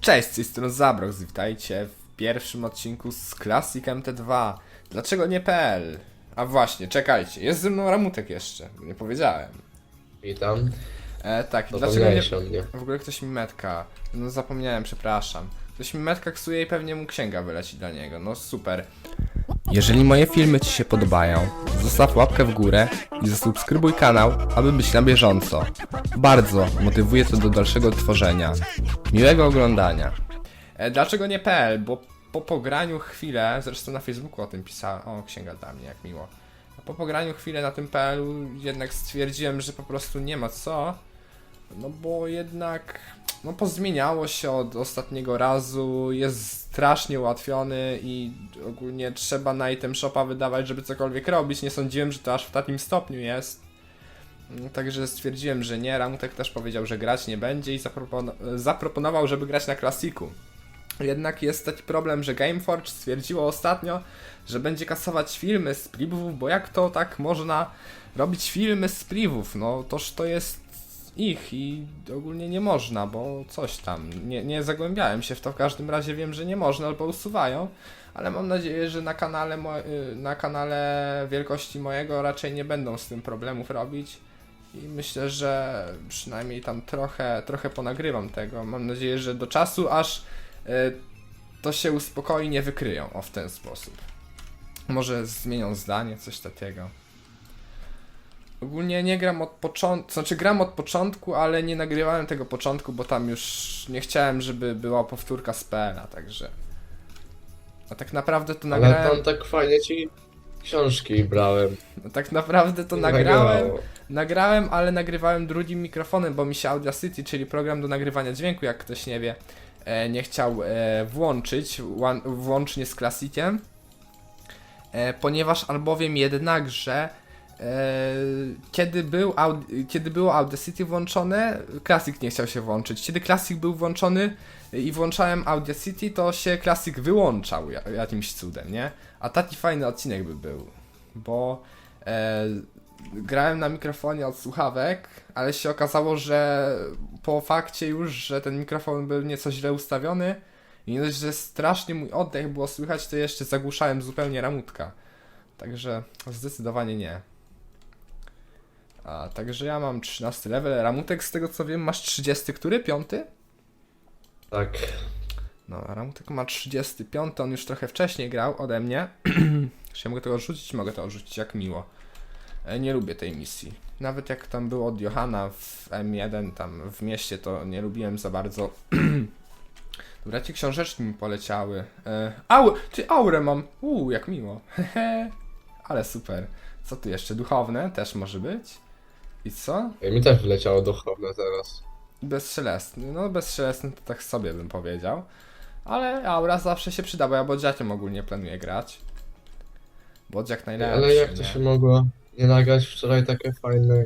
Cześć, z tej strony Zabrox, witajcie w pierwszym odcinku z Classic MT2. Dlaczego nie PL? A właśnie, czekajcie, jest ze mną Ramutek jeszcze, nie powiedziałem. Witam. E, tak, dlaczego nie... Zapomniałeś o mnie. W ogóle ktoś mi metka, no zapomniałem, przepraszam. Ktoś mi metka ksuje i pewnie mu księga wyleci dla niego, no super. Jeżeli moje filmy Ci się podobają, zostaw łapkę w górę i zasubskrybuj kanał, aby być na bieżąco. Bardzo motywuje to do dalszego tworzenia. Miłego oglądania. E, dlaczego nie PL? Bo po pograniu chwilę, zresztą na Facebooku o tym pisałem, o księga dla mnie, jak miło. Po pograniu chwilę na tym PL-u jednak stwierdziłem, że po prostu nie ma co. No bo jednak no pozmieniało się od ostatniego razu, jest strasznie ułatwiony i ogólnie trzeba na item shopa wydawać, żeby cokolwiek robić. Nie sądziłem, że to aż w takim stopniu jest. Mm, Także stwierdziłem, że nie. Ramutek też powiedział, że grać nie będzie i zapropono- zaproponował, żeby grać na klasiku. Jednak jest taki problem, że Gameforge stwierdziło ostatnio, że będzie kasować filmy z privów, bo jak to tak można robić filmy z privów? No toż to jest ich i ogólnie nie można, bo coś tam. Nie, nie zagłębiałem się w to, w każdym razie wiem, że nie można albo usuwają, ale mam nadzieję, że na kanale, y, na kanale wielkości mojego raczej nie będą z tym problemów robić. I myślę, że przynajmniej tam trochę, trochę ponagrywam tego. Mam nadzieję, że do czasu aż y, to się uspokoi, nie wykryją o w ten sposób. Może zmienią zdanie, coś takiego. Ogólnie nie gram od początku, znaczy gram od początku, ale nie nagrywałem tego początku, bo tam już nie chciałem, żeby była powtórka z PL-a, także. A tak naprawdę to Ale nagrałem. tam tak fajnie ci książki brałem. no Tak naprawdę to Nie nagrałem. nagrywało. Nagrałem, ale nagrywałem drugim mikrofonem, bo mi się Audacity, czyli program do nagrywania dźwięku, jak ktoś nie wie, e, nie chciał e, włączyć, łan- włącznie z klasikiem. E, ponieważ albowiem jednakże kiedy, był kiedy było Audacity włączone, Classic nie chciał się włączyć. Kiedy Classic był włączony i włączałem Audacity, to się Classic wyłączał ja- jakimś cudem, nie? A taki fajny odcinek by był, bo e, grałem na mikrofonie od słuchawek, ale się okazało, że po fakcie już, że ten mikrofon był nieco źle ustawiony i nie dość, że strasznie mój oddech było słychać, to jeszcze zagłuszałem zupełnie ramutka. Także zdecydowanie nie. A, także ja mam 13 level, Ramutek z tego co wiem masz 30, który? Piąty? Tak. No, Ramutek ma 35, on już trochę wcześniej grał ode mnie. Czy ja mogę to odrzucić? Mogę to odrzucić, jak miło. E, Nie lubię tej misji. Nawet jak tam było od Johana w M1, tam w mieście, to nie lubiłem za bardzo. Dobra, ci książeczki mi poleciały. E, au, ty aurę mam. Uuu, jak miło. Hehe. Ale super. Co tu jeszcze? Duchowne też może być? I co? I mi też wyleciało duchowne teraz. Bezszelestny. No bezszelestny to tak sobie bym powiedział. Ale aura zawsze się przyda, bo ja bodziakiem ogólnie planuję grać. Bodziak najlepszy, Ale jak to nie? się mogło nie nagrać wczoraj takie fajne...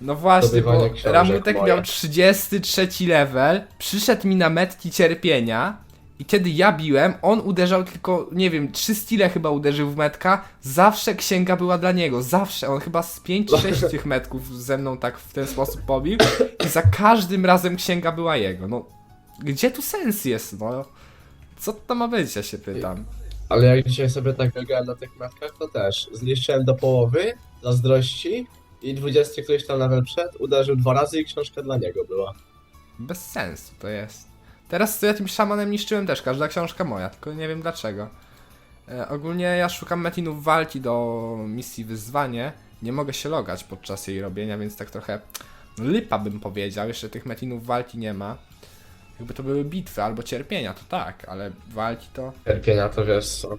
No właśnie, Zdobywanie bo książek Ramutek moje. miał 33 level, przyszedł mi na metki cierpienia i kiedy ja biłem, on uderzał tylko, nie wiem, 3 stile chyba uderzył w metka, zawsze księga była dla niego, zawsze, on chyba z 5-6 tych metków ze mną tak w ten sposób pobił i za każdym razem księga była jego, no gdzie tu sens jest, no? Co to ma być, ja się pytam. Ale jak dzisiaj sobie tak biegałem na tych matkach, to też zniszczyłem do połowy, zazdrości i 20 któryś tam level przed, uderzył dwa razy i książka dla niego była. Bez sensu to jest. Teraz co ja tym szamanem niszczyłem też, każda książka moja, tylko nie wiem dlaczego. E, ogólnie ja szukam metinów walki do misji wyzwanie. Nie mogę się logać podczas jej robienia, więc tak trochę no, lipa bym powiedział. Jeszcze tych metinów walki nie ma. Jakby to były bitwy albo cierpienia, to tak, ale walki to. Cierpienia to wiesz co.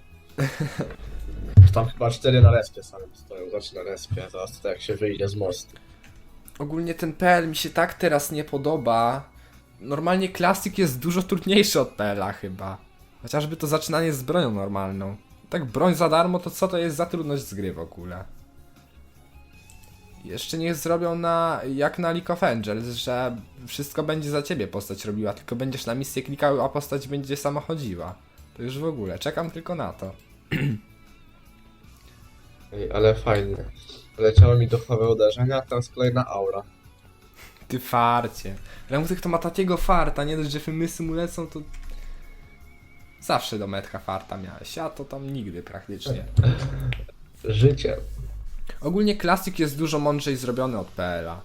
Tam chyba cztery na respie same stoją, znaczy na respie, zaraz to jak się wyjdzie z mostu. Ogólnie ten PL mi się tak teraz nie podoba. Normalnie Classic jest dużo trudniejszy od PL-a chyba. Chociażby to zaczynanie z bronią normalną. Tak broń za darmo, to co to jest za trudność z gry w ogóle? Jeszcze niech zrobią na jak na League of Angels, że wszystko będzie za ciebie postać robiła, tylko będziesz na misję klikał, a postać będzie sama chodziła. To już w ogóle, czekam tylko na to. Ej, ale fajnie. Leciało mi duchowe uderzenia, a teraz kolejna aura. Ty farcie. Remutek to ma takiego farta, nie dość, że wymysły mu lecą, to... Zawsze do metka farta miałeś, a to tam nigdy praktycznie. Życie. Ogólnie klasyk jest dużo mądrzej zrobiony od PL-a.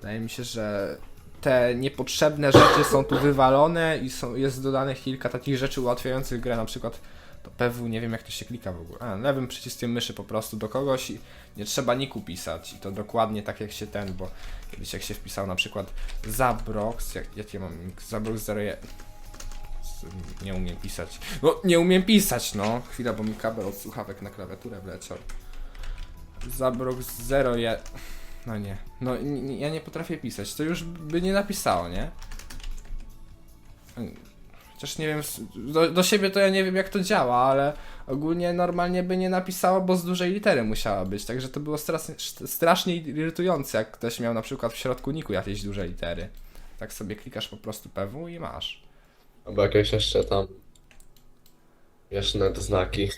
Wydaje mi się, że te niepotrzebne rzeczy są tu wywalone i są, jest dodanych kilka takich rzeczy ułatwiających grę, na przykład to PW, nie wiem jak to się klika w ogóle. A, lewym przyciskiem myszy po prostu do kogoś i nie trzeba niku pisać. I to dokładnie tak jak się ten, bo kiedyś jak się wpisał na przykład Zabrox, jak, jak ja mam nick? Zabrox 01. Z- Nie umiem pisać. No, nie umiem pisać, no. Chwila, bo mi kabel od słuchawek na klawiaturę wleciał. Zabrok 0 ja... No nie. No ja nie potrafię pisać. To już by nie napisało, nie? Chociaż nie wiem, do, do siebie to ja nie wiem jak to działa, ale ogólnie normalnie by nie napisało, bo z dużej litery musiała być, także to było strasznie, sz- strasznie irytujące, jak ktoś miał na przykład w środku niku jakieś duże litery. Tak sobie klikasz po prostu PW i masz. Albo jakieś jeszcze tam... Jeszcze te znaki.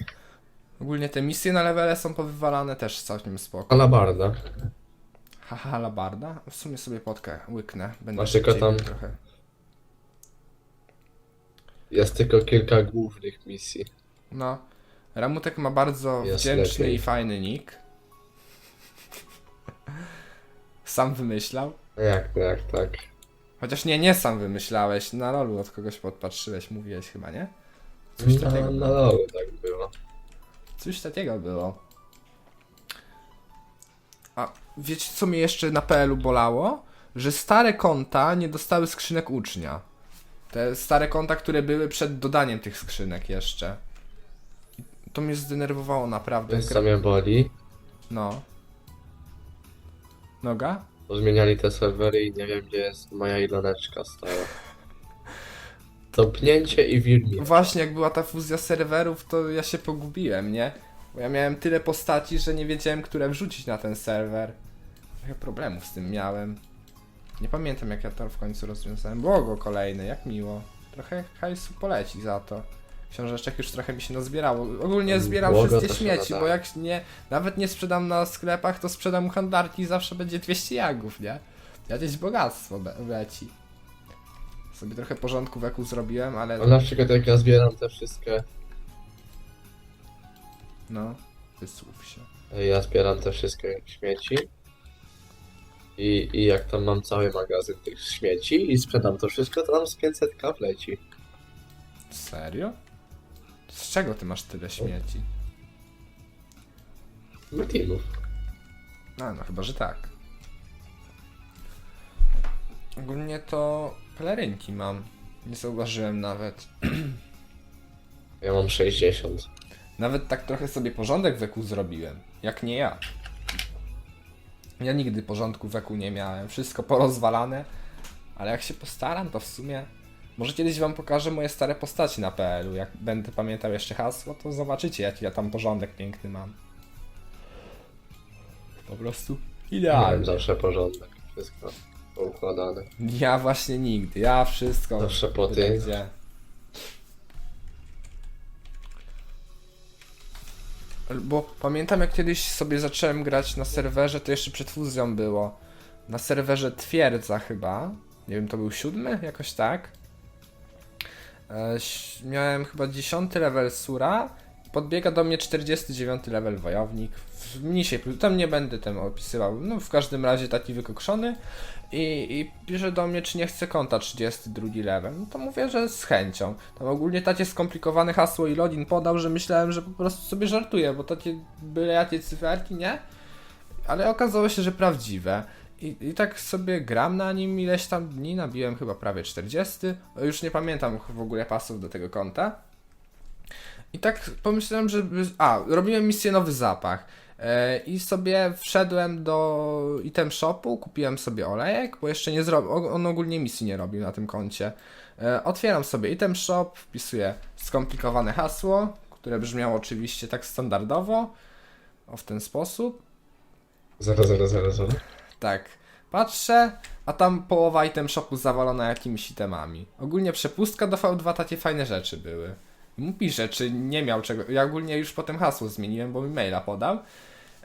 Ogólnie te misje na levele są powywalane też całkiem spoko. Alabarda. Haha, labarda? W sumie sobie potkę łyknę. Będę Masz tylko tam- trochę. Jest tylko kilka głównych misji. No. Ramutek ma bardzo Jest wdzięczny lepiej. i fajny nick. Sam wymyślał. Jak, jak, tak. Chociaż nie, nie sam wymyślałeś. Na rolu od kogoś podpatrzyłeś, mówiłeś chyba, nie? Coś takiego. no, było. no, tak było. Coś takiego było. A wiecie co mnie jeszcze na PL-u bolało? Że stare konta nie dostały skrzynek ucznia. Te stare konta, które były przed dodaniem tych skrzynek jeszcze. To mnie zdenerwowało naprawdę. Więc co mnie boli, No. Noga? bo zmieniali te serwery i nie wiem gdzie jest moja iloneczka stała. Topnięcie i wirmi. Właśnie, jak była ta fuzja serwerów, to ja się pogubiłem, nie? Bo ja miałem tyle postaci, że nie wiedziałem, które wrzucić na ten serwer. Trochę problemów z tym miałem. Nie pamiętam, jak ja to w końcu rozwiązałem. Błogo kolejne, jak miło. Trochę hajsu poleci za to. Książeczek już trochę mi się nazbierało. Ogólnie zbieram Błogo wszystkie to się śmieci, bo jak nie, nawet nie sprzedam na sklepach, to sprzedam u handlarki i zawsze będzie 200 jagów, nie? Jakieś bogactwo be- leci. Sobie trochę porządku w eku zrobiłem, ale... No na przykład jak ja zbieram te wszystkie, No, wysłów się. ja zbieram te wszystkie śmieci i, i jak tam mam cały magazyn tych śmieci i sprzedam to wszystko, to tam z 500 k leci. Serio? Z czego ty masz tyle śmieci? Metinów. A, no chyba, że tak. Ogólnie to pelerynki mam. Nie zauważyłem nawet. Ja mam 60. Nawet tak trochę sobie porządek w eku zrobiłem. Jak nie ja. Ja nigdy porządku w eku nie miałem. Wszystko porozwalane. Ale jak się postaram, to w sumie... Może kiedyś wam pokażę moje stare postaci na PL-u. Jak będę pamiętał jeszcze hasło, to zobaczycie jaki ja tam porządek piękny mam. Po prostu Miałem idealnie. zawsze porządek. Wszystko poukładane. Ja właśnie nigdy. Ja wszystko... Zawsze po byle tym. gdzie. Bo pamiętam jak kiedyś sobie zacząłem grać na serwerze, to jeszcze przed fuzją było. Na serwerze Twierdza chyba. Nie wiem, to był siódmy? Jakoś tak. E, miałem chyba 10 level Sura. Podbiega do mnie 49 level Wojownik. W mniejszej, tam nie będę tym opisywał. No w każdym razie taki wykokszony. I, I pisze do mnie, czy nie chce konta 32 level. No to mówię, że z chęcią. Tam ogólnie takie skomplikowane hasło i login podał, że myślałem, że po prostu sobie żartuje, bo takie byle jakie cyferki, nie? Ale okazało się, że prawdziwe. I, I tak sobie gram na nim ileś tam dni, nabiłem chyba prawie 40. O, Już nie pamiętam w ogóle pasów do tego konta. I tak pomyślałem, że. A, robiłem misję Nowy Zapach. E, I sobie wszedłem do item shopu, kupiłem sobie olejek, bo jeszcze nie zrobił. On ogólnie misji nie robił na tym koncie. E, otwieram sobie item shop, wpisuję skomplikowane hasło, które brzmiało oczywiście tak standardowo. O, w ten sposób. 0, 0, 0, 0. Tak, patrzę, a tam połowa item shopu zawalona jakimiś itemami. Ogólnie przepustka do V2 takie fajne rzeczy były. I Mu pisze, czy nie miał czego. Ja ogólnie już potem hasło zmieniłem, bo mi maila podał.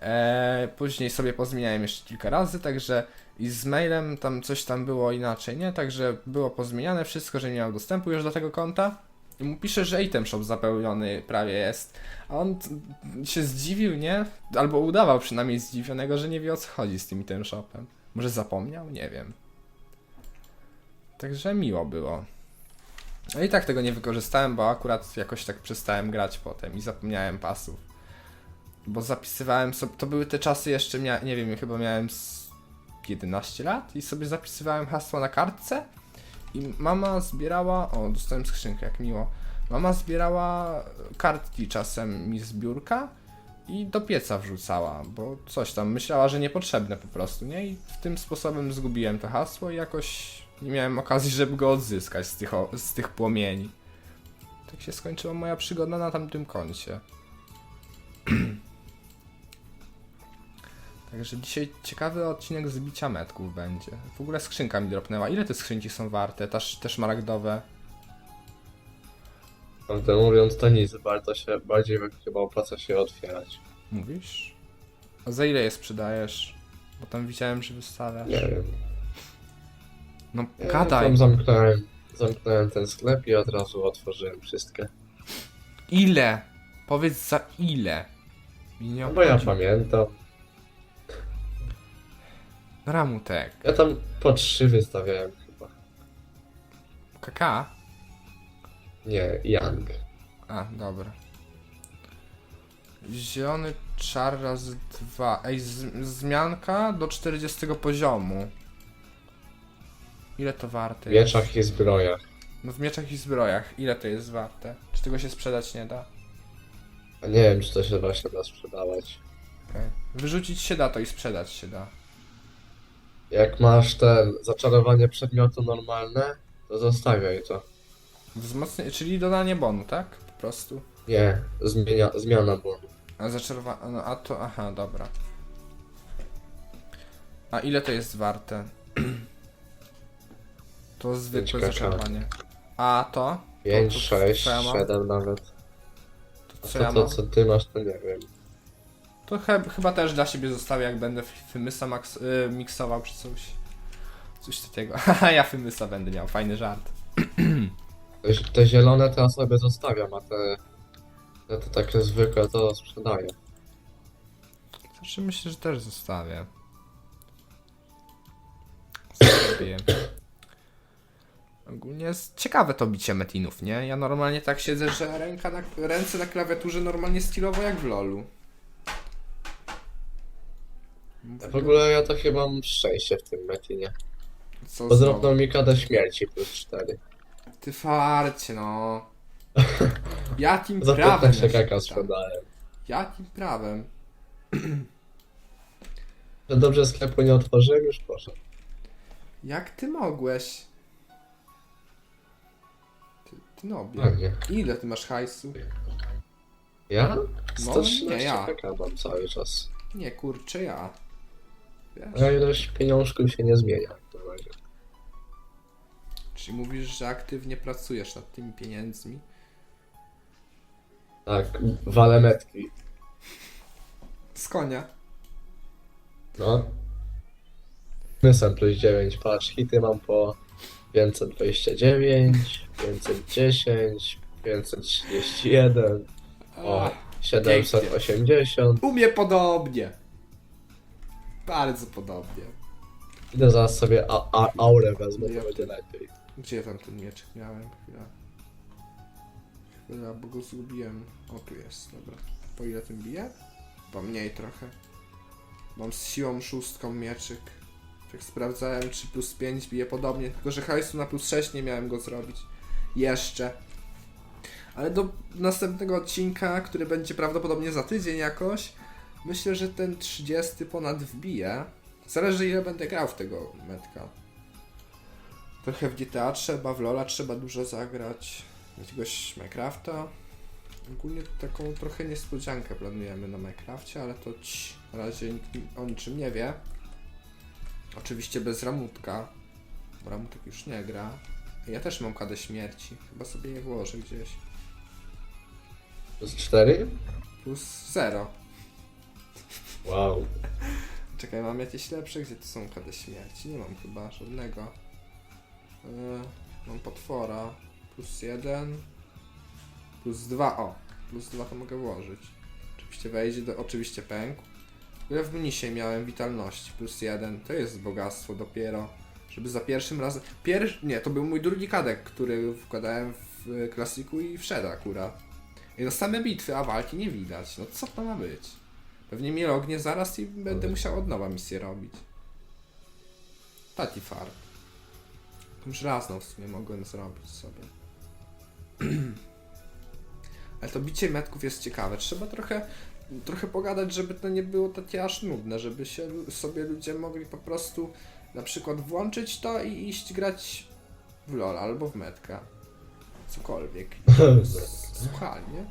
Eee, później sobie pozmieniałem jeszcze kilka razy, także I z mailem tam coś tam było inaczej, nie? Także było pozmieniane wszystko, że nie miał dostępu już do tego konta. I mu pisze, że item shop zapełniony prawie jest. A on się zdziwił, nie? Albo udawał przynajmniej zdziwionego, że nie wie o co chodzi z tym item shopem. Może zapomniał? Nie wiem. Także miło było. No i tak tego nie wykorzystałem, bo akurat jakoś tak przestałem grać potem i zapomniałem pasów. Bo zapisywałem sobie, to były te czasy jeszcze, mia, nie wiem, chyba miałem z 11 lat i sobie zapisywałem hasło na kartce i mama zbierała, o dostałem skrzynkę, jak miło. Mama zbierała kartki czasem mi z biurka i do pieca wrzucała, bo coś tam myślała, że niepotrzebne po prostu, nie? I tym sposobem zgubiłem to hasło i jakoś nie miałem okazji, żeby go odzyskać z tych, z tych płomieni. Tak się skończyła moja przygoda na tamtym koncie. Także dzisiaj ciekawy odcinek z bicia metków będzie. W ogóle skrzynka mi dropnęła. Ile te skrzynki są warte? Też, te szmaragdowe. Prawdę mówiąc, to nic, warto się, bardziej chyba opłaca się otwierać. Mówisz? A za ile je sprzedajesz? Bo tam widziałem, że wystawiasz. Nie wiem. No Ja gadaj. Tam zamknąłem, zamknąłem ten sklep i od razu otworzyłem wszystkie. Ile? Powiedz za ile. Nie No bo ja obchodzi. pamiętam. Ramutek. Ja tam po trzy wystawiałem chyba. KK? Nie, Young. A, dobra. Zielony czar razy dwa. Ej, z, zmianka do 40 poziomu. Ile to warte? W mieczach i zbrojach. No w mieczach i zbrojach. Ile to jest warte? Czy tego się sprzedać nie da? A nie wiem, czy to się właśnie da sprzedawać. Okej. Wyrzucić się da to i sprzedać się da. Jak masz ten zaczarowanie przedmiotu normalne, to zostawiaj to. Wzmocnienie, czyli dodanie bonu, tak? Po prostu. Nie, zmienia, zmiana błądu. A zaczarowa... No, a to... Aha, dobra. A ile to jest warte? to zwykłe Pięć zaczarowanie. A to? 5, to 6, co ja mam? 7 nawet. To co to, ja to mam? co ty masz, to nie wiem. To he, chyba też dla siebie zostawię, jak będę F- Fymysa max, y, miksował czy coś. Coś takiego. Haha, ja Fymysa będę miał, fajny żart. Te, te zielone to ja sobie zostawiam, a te, te, te takie zwykłe to sprzedaję. Znaczy myślę, że też zostawię. Zostawię. Ogólnie jest ciekawe to bicie metinów, nie? Ja normalnie tak siedzę, że ręka na, ręce na klawiaturze normalnie stylowo jak w lolu. W ogóle ja to chyba mam szczęście w tym metinie. Co Bo znowu? dropnął mi kadę śmierci plus 4. Ty farcie, no. Jakim Za prawem? 15 ja się kaka pytam? sprzedałem. Jakim prawem? Że dobrze sklepu nie otworzyłem, już poszedł. Jak ty mogłeś? Ty, nobie. Nie. Ile ty masz hajsu? Ja? No, 113 nie, ja. kaka mam cały czas. Nie, kurczę, ja. Wiesz? Moja ilość pieniążków się nie zmienia. na razie. Czyli mówisz, że aktywnie pracujesz nad tymi pieniędzmi? Tak, walę metki. Z konia. No. Mysem plus 9, patrz, hity mam po 529, 510, 531, o, Ach, 780. U mnie podobnie. Bardzo podobnie. Idę zaraz sobie a, a, aurę wezmę, Ja to będzie lepiej. Gdzie tam ten mieczek miałem? Chwila. Chwila, bo go zgubiłem. O, tu jest, dobra. Po ile tym bije? Po mniej trochę. Mam z siłą szóstką mieczyk. Tak sprawdzałem, czy plus 5 bije podobnie, tylko że hajsu na plus 6 nie miałem go zrobić. Jeszcze. Ale do następnego odcinka, który będzie prawdopodobnie za tydzień jakoś, myślę, że ten 30 ponad wbije. Zależy ile będę grał w tego metka. Trochę w GTA trzeba, w LoLa trzeba dużo zagrać, jakiegoś Minecrafta. Ogólnie taką trochę niespodziankę planujemy na Minecrafcie, ale to ci, na razie nikt ni- o niczym nie wie. Oczywiście bez Ramutka, bo Ramutek już nie gra. Ja też mam kadę śmierci, chyba sobie je włożę gdzieś. Plus 4? Plus 0. Wow. Czekaj, mam jakieś lepsze? Gdzie to są kody śmierci? Nie mam chyba żadnego. Yy, mam potwora. Plus jeden. Plus dwa. O! Plus dwa to mogę włożyć. Oczywiście wejdzie, do, oczywiście pękł. Ja w mnisie miałem witalności. Plus jeden. To jest bogactwo dopiero. Żeby za pierwszym razem... Pier... Nie, to był mój drugi kadek, który wkładałem w klasiku i wszedł akurat. I no same bitwy, a walki nie widać. No co to ma być? Pewnie mnie lognie zaraz i będę musiał od nowa misję robić. Taki fart. Już raz no w sumie mogłem zrobić sobie. Ale to bicie metków jest ciekawe. Trzeba trochę, trochę pogadać, żeby to nie było takie aż nudne, żeby się sobie ludzie mogli po prostu na przykład włączyć to i iść grać w LoL albo w metka. Cokolwiek. Słuchaj, nie?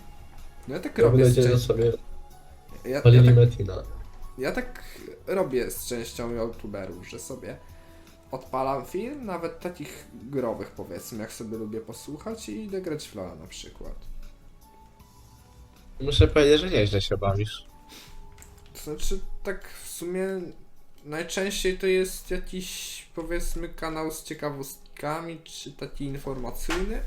No ja tak robię z będę częścią. sobie Ja, ja, tak, Metina. ja tak robię z częścią youtuberów, że sobie odpalam film, nawet takich growych powiedzmy, jak sobie lubię posłuchać i idę grać w LoL na przykład. Muszę powiedzieć, że nieźle się bawisz. To znaczy, tak w sumie najczęściej to jest jakiś powiedzmy kanał z ciekawostkami, czy taki informacyjny,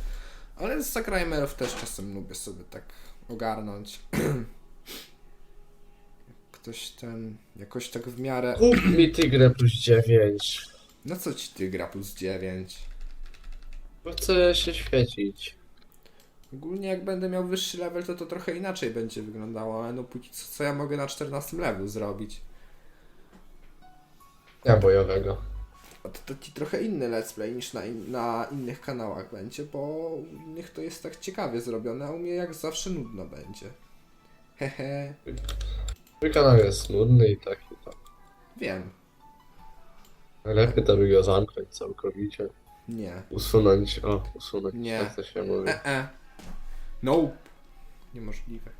ale z Zagrajmerów też czasem lubię sobie tak ogarnąć. Ktoś ten jakoś tak w miarę. Kup mi Tygrę plus 9. Na co ci ty gra plus 9? Bo chcę się świecić. Ogólnie jak będę miał wyższy level, to to trochę inaczej będzie wyglądało, ale no póki co, co ja mogę na 14 levelu zrobić? Ja bojowego. A to taki trochę inny let's play niż na, in, na innych kanałach będzie, bo u nich to jest tak ciekawie zrobione, a u mnie jak zawsze nudno będzie. Hehe, Mój kanał jest nudny i tak i tak. wiem. Lepiej to by go zamknąć całkowicie. Nie. Usunąć, o, usunąć, Nie. tak to się mówi. E -e. Nope. Niemożliwe.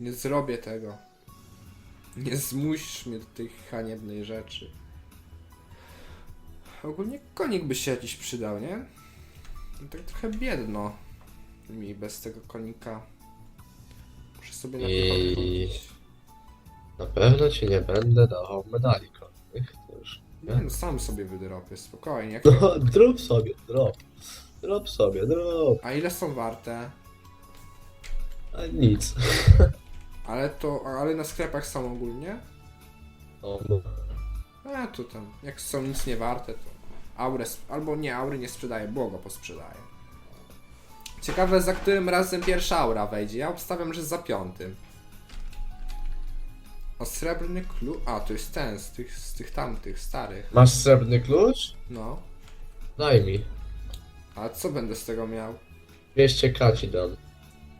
Nie zrobię tego. Nie zmusisz mnie do tej haniebnej rzeczy. Ogólnie konik by się jakiś przydał, nie? No tak trochę biedno mi bez tego konika. Muszę sobie na I- chodzić. Na pewno ci nie będę dawał medali konnych, to już. Nie no, sam sobie wydropię, spokojnie. Jak... No, drop sobie, drop. Drop sobie, drop. A ile są warte? A nic. Ale to, ale na sklepach są ogólnie? O, no. A tu tam, jak są nic nie warte, to aurę, sp- albo nie, aury nie sprzedaje, błogo posprzedaje. Ciekawe za którym razem pierwsza aura wejdzie, ja obstawiam, że za piątym. O srebrny klucz, a to jest ten, z tych, z tych tamtych, starych. Masz srebrny klucz? No, Daj mi. A co będę z tego miał? 200 k ci dam.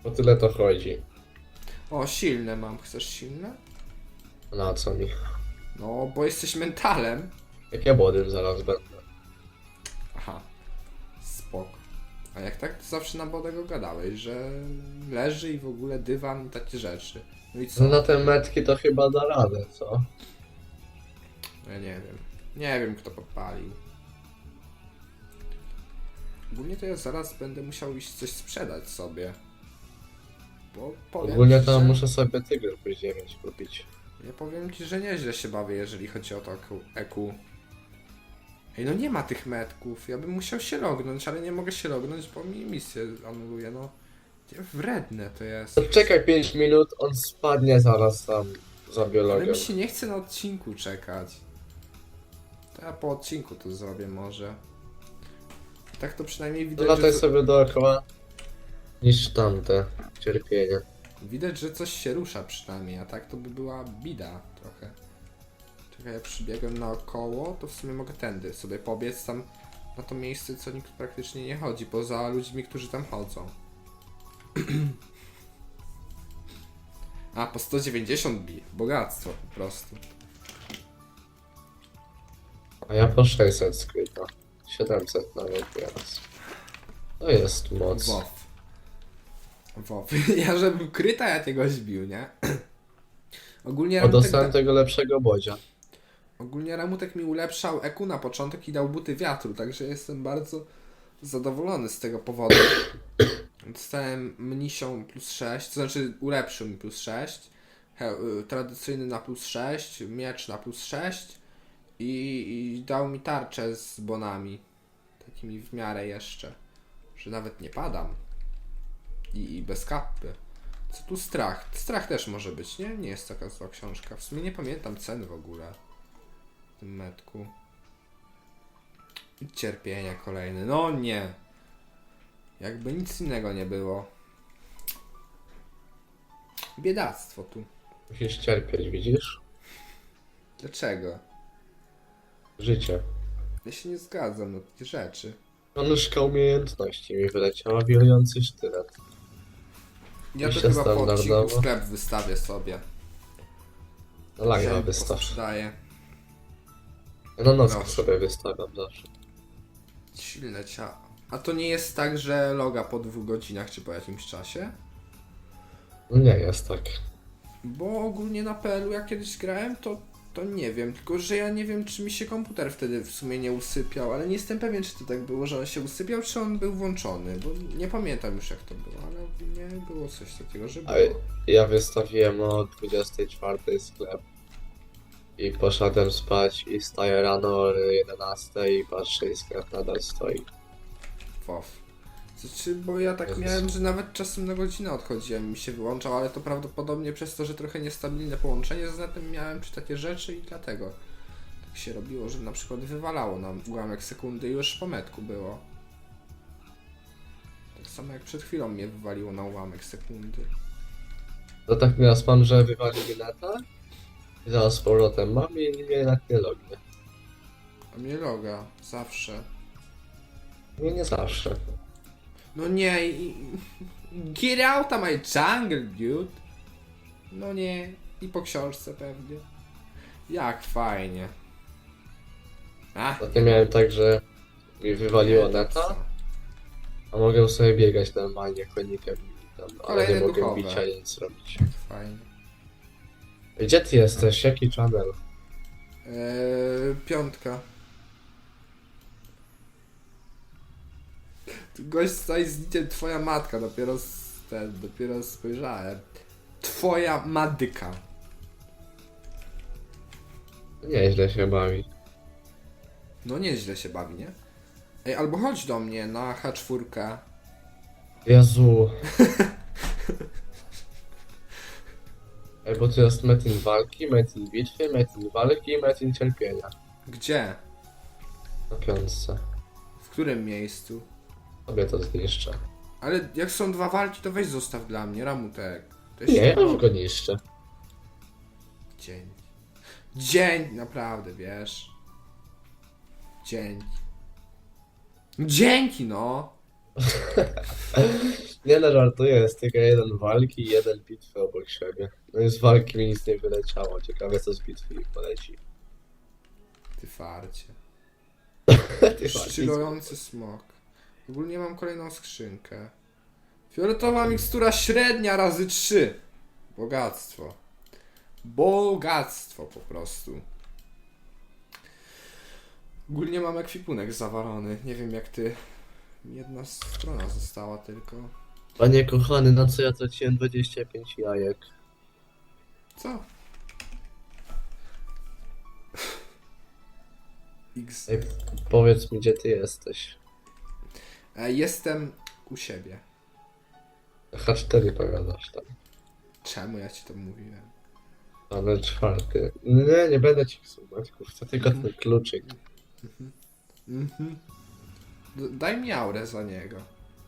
O tyle to chodzi. O, silne mam, chcesz silne? Na co mi? No, bo jesteś mentalem. Jak ja młodym zaraz będę. Aha, spok. A jak tak, to zawsze na Bodego gadałeś, że leży i w ogóle dywan i takie rzeczy. No i co? No na te metki to chyba da radę, co? Ja nie wiem. Nie wiem, kto podpalił. Ogólnie to ja zaraz będę musiał iść coś sprzedać sobie. Bo powiem Ogólnie ci, to że... muszę sobie Tygrę 9 kupić. Ja powiem ci, że nieźle się bawię, jeżeli chodzi o to EQ. Ej, no nie ma tych metków. Ja bym musiał się lognąć, ale nie mogę się lognąć, bo mi misję anuluje, no. Wredne to jest. To czekaj 5 minut, on spadnie zaraz tam za Ale biologią. mi się nie chce na odcinku czekać. To ja po odcinku to zrobię może. Tak to przynajmniej widać, lataj że, sobie dookoła niż tamte cierpienie. widać, że coś się rusza przynajmniej, a tak to by była bida trochę. Czekaj, ja przybiegłem naokoło, to w sumie mogę tędy sobie pobiec tam na to miejsce, co nikt praktycznie nie chodzi, poza ludźmi, którzy tam chodzą. A, po 190 bi. Bogactwo po prostu. A ja po 600 skryta. 700 nawet teraz. To jest moc. WoW. WoW. Ja żebym kryta, ja tego zbił, nie? Ogólnie O, Ramutek, dostałem tego lepszego bodzia. ogólnie Ramutek mi ulepszał EQ na początek i dał buty wiatru, także jestem bardzo zadowolony z tego powodu. Dostałem mnisią plus 6, to znaczy ulepszył mi plus 6. he, y, tradycyjny na plus 6, miecz na plus 6 i, i dał mi tarczę z bonami. Takimi w miarę jeszcze. Że nawet nie padam. I, i bez kapy. Co tu strach? Strach też może być, nie? Nie jest taka zła książka. W sumie nie pamiętam cen w ogóle. W tym metku. I cierpienia kolejne. No nie. Jakby nic innego nie było. Biedactwo tu. Musisz cierpieć, widzisz? Dlaczego? Życie. Ja się nie zgadzam na takie rzeczy. Panuszka umiejętności mi wyleciała, wirujący sztylet. Ja to Myślę chyba po odcinku standardowo. sklep wystawię sobie. No laga Dzisiaj wystaw. posprzedaję. Na noc Proszę. sobie wystawiam zawsze. Silne cia. A to nie jest tak, że loga po dwóch godzinach czy po jakimś czasie? No nie jest tak. Bo ogólnie na PL-u jak kiedyś grałem, to, to nie wiem. Tylko, że ja nie wiem, czy mi się komputer wtedy w sumie nie usypiał, ale nie jestem pewien, czy to tak było, że on się usypiał, czy on był włączony, bo nie pamiętam już jak to było, ale nie było coś takiego, że było. A ja wystawiłem o 24 sklep. I poszedłem spać i staję rano o 11 i patrzę i sklep nadal stoi. WoW. Znaczy, bo ja tak Jezus. miałem, że nawet czasem na godzinę odchodziłem i mi się wyłączał, ale to prawdopodobnie przez to, że trochę niestabilne połączenie z netem miałem przy takie rzeczy i dlatego tak się robiło, że na przykład wywalało nam ułamek sekundy i już po metku było. Tak samo jak przed chwilą mnie wywaliło na ułamek sekundy. To tak teraz mam, że wywalili neta i zaraz z powrotem mam i mnie jednak nie lognie. A mnie loga, zawsze. Nie, nie zawsze. No nie, get out of my jungle, dude. No nie, i po książce pewnie. Jak fajnie. A, Zatem miałem tak, że mi wywaliło neta, a mogę sobie biegać normalnie konikiem tam, ale nie mogę duchowe. bić ani nic robić. Fajnie. Gdzie ty jesteś? Jaki channel? Eee, piątka. Gość stoi z niciem twoja matka, dopiero z, ten, dopiero spojrzałem. Twoja madyka. Nieźle się bawi. No nieźle się bawi, nie? Ej, albo chodź do mnie na H4. Jezu. Ej, bo tu jest metin walki, metin bitwy, metin walki i metin cierpienia. Gdzie? Na piątce. W którym miejscu? Sobie to zniszczę. Ale jak są dwa walki, to weź zostaw dla mnie, Ramutek. To Nie, się ja już go niszczę. Dzień. Dzień, naprawdę, wiesz. Dzięki. Dzięki, no. Nie no, żartuję, jest tylko jeden walki i jeden bitwy obok siebie. No i z walki mi nic nie wyleciało. Ciekawe co z bitwy mi poleci. Ty farcie. Ty walki. Szczylujący smok. Ogólnie mam kolejną skrzynkę. Fioletowa mikstura średnia razy 3. Bogactwo. Bogactwo po prostu. Ogólnie mam ekwipunek zawalony. Nie wiem jak ty. Jedna strona została tylko. Panie kochany, na co ja traciłem 25 jajek? Co? X. Ej, powiedz mi gdzie ty jesteś. E, Jestem u siebie. H4 powiadasz tam. Czemu ja ci to mówiłem? Ale czwarty. Nie, nie będę ci sumować, kurczę, tylko ten kluczyk. Mhm. D- Daj mi aurę za niego.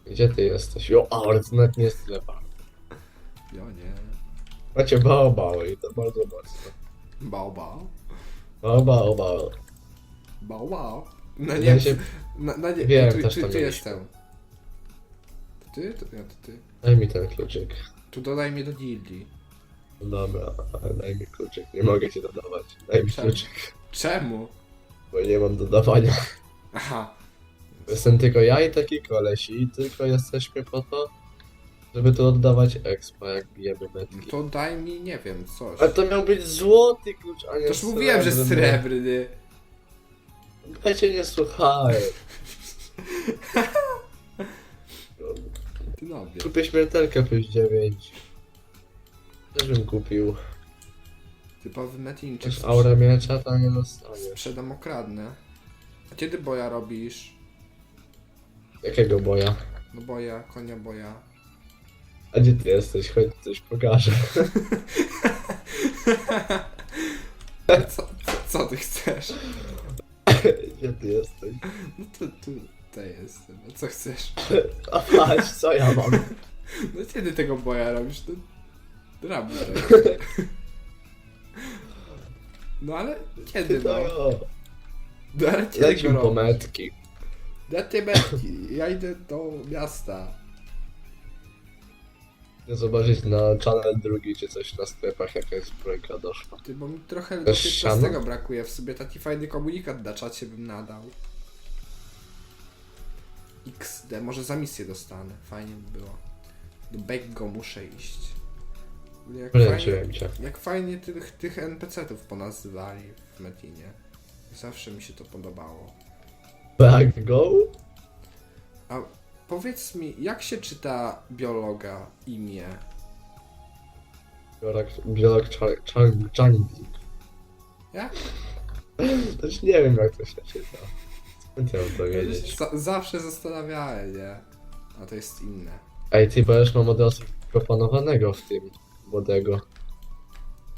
Gdzie ty jesteś? Jo, ale to nawet nie jest tyle. Jo nie. Macie baobały i to bardzo mocno. Bał bał. Baobały. Bał bał. Na Ja nie, się... na, na nie, Wiem, tu, też tu, to tu mieliśmy. jestem. To ty? To, ja, to ty. Daj mi ten kluczyk. Tu dodaj mnie do gildii. No Dobra, ale daj mi kluczyk. Nie mogę ci dodawać. Daj mi Czemu? kluczyk, Czemu? bo nie mam dodawania. Aha. Jestem tylko ja i taki koleś i tylko jesteśmy po to, żeby tu oddawać expa, jak bijemy metki. To daj mi, nie wiem, coś. Ale to miał być złoty klucz, a nie Toż mówiłem, że srebrny. Dajcie nie słuchaj. Ty nobie. Kupię śmiertelkę plus 9. Też bym kupił. Typowy Metinczyk. Też aurę miecza to nie dostaniesz. Sprzedam okradnę. A kiedy boja robisz? Jakiego boja? No boja, konia boja. A gdzie ty jesteś? Chodź coś pokażę. Co, co, co ty chcesz? Gdzie ty jesteś? No to tu, tutaj jestem. No co chcesz? A patrz, co ja mam? No kiedy tego boja robisz? No, robisz. No ale kiedy No no? ale kiedy Leć go po robisz? metki. Ja cię metki, ja idę do miasta. Zobaczyć na channel drugi czy coś na sklepach jakaś zbrojka doszła. Ty, bo mi trochę Też 15 siano? brakuje. W sobie taki fajny komunikat na czacie bym nadał. XD, może za misję dostanę. Fajnie by było. Do Beggo muszę iść. Jak fajnie, jak fajnie tych, tych NPC-ów ponazywali w Metinie. Zawsze mi się to podobało. Back go? A powiedz mi, jak się czyta biologa imię? Biolog, biolog Chang-. Jak? Też nie wiem jak to się czyta. Skąd ja mam to Ja wiedzieć? za- zawsze zastanawiałem, nie? A to jest inne. Ej, ty bo już mam od razu proponowanego w tym młodego.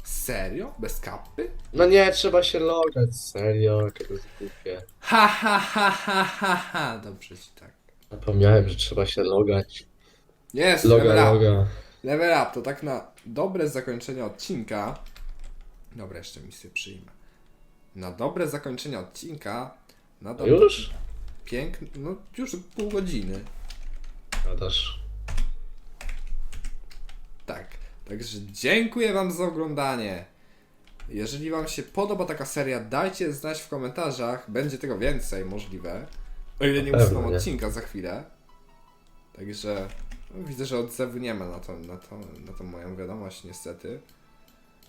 Serio? Bez kapy? No nie, trzeba się logać, serio, jak to jest głupie. Ha ha ha ha ha ha. Dobrze ci tak. Zapomniałem, że trzeba się logać. Jest, Loga, level up. loga. Level up to tak na dobre zakończenie odcinka. Dobra, jeszcze misję przyjmę. Na dobre zakończenie odcinka. Na dobre, Już? Piękny. No już pół godziny. Gadasz. Tak. Także dziękuję Wam za oglądanie. Jeżeli Wam się podoba taka seria, dajcie znać w komentarzach. Będzie tego więcej możliwe. O ile nie usuną odcinka za chwilę. Także no, widzę, że odzewu nie ma na, to, na, to, na tą moją wiadomość niestety.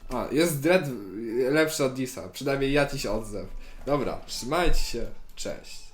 A, jest Dread lepszy od Disa. Przynajmniej jakiś odzew. Dobra, trzymajcie się. Cześć.